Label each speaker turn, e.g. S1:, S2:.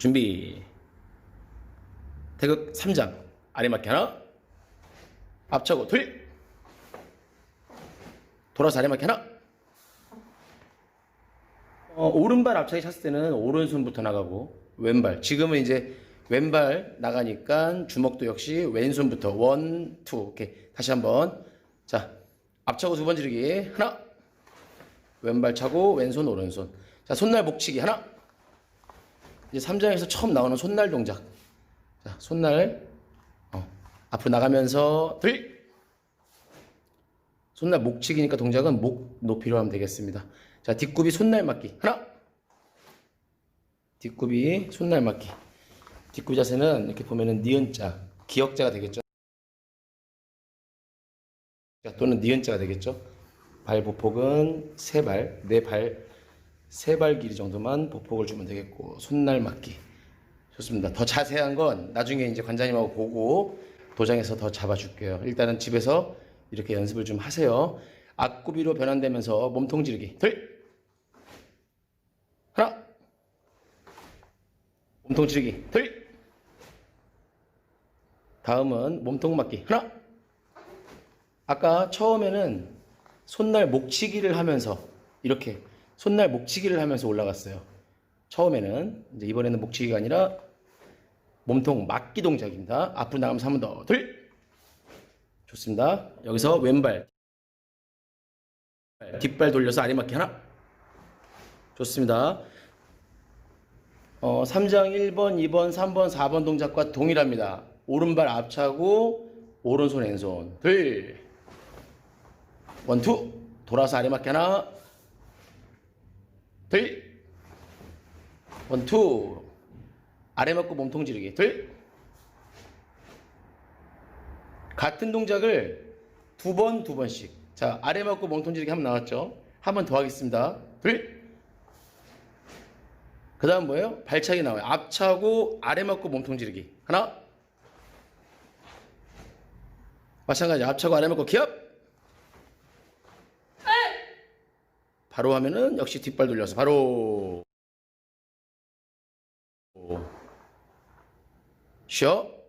S1: 준비. 태극 3장. 아래 맞기 하나. 앞차고 둘. 돌아서 맞기 하나. 어, 오른발 앞차기 찼을 때는 오른손부터 나가고 왼발. 지금은 이제 왼발 나가니까 주먹도 역시 왼손부터 원, 투. 오케이. 다시 한번. 자, 앞차고 두 번 지르기. 하나. 왼발 차고 왼손 오른손. 자, 손날 목치기 하나. 이제 3장에서 처음 나오는 손날 동작. 자, 손날 어, 앞으로 나가면서 둘. 손날 목치기니까 동작은 목 높이로 하면 되겠습니다. 자, 뒷굽이 손날 맞기. 하나. 뒷굽이 손날 맞기. 뒷굽 자세는 이렇게 보면은 니은자, 기역자가 되겠죠. 자, 또는 니은자가 되겠죠. 발 보폭은 세 발, 네 발, 세 발 길이 정도만 보폭을 주면 되겠고 손날 맞기. 좋습니다. 더 자세한 건 나중에 이제 관장님하고 보고 도장에서 더 잡아줄게요. 일단은 집에서 이렇게 연습을 좀 하세요. 앞구비로 변환되면서 몸통 지르기. 둘! 하나! 몸통 지르기. 둘! 다음은 몸통 맞기. 하나! 아까 처음에는 손날 목치기를 하면서 이렇게 손날 목치기를 하면서 올라갔어요. 처음에는 이제 이번에는 목치기가 아니라 몸통 맞기 동작입니다. 앞으로 나가면서 한 번 더. 둘. 좋습니다. 여기서 왼발 뒷발 돌려서 아래 맞기 하나. 좋습니다. 어, 3장 1번, 2번, 3번, 4번 동작과 동일합니다. 오른발 앞차고 오른손 왼손. 둘. 원투 돌아서 아래 맞기 하나 둘. 원투. 아래 맞고 몸통 지르기. 둘. 같은 동작을 두 번 두 번씩. 자 아래 맞고 몸통 지르기 한번 나왔죠? 한 번 더 하겠습니다. 둘 그 다음 뭐예요? 발차기 나와요. 앞차고 아래 맞고 몸통 지르기. 하나. 마찬가지. 앞차고 아래 맞고 기업 바로 하면은 역시 뒷발 돌려서 바로. 쉬어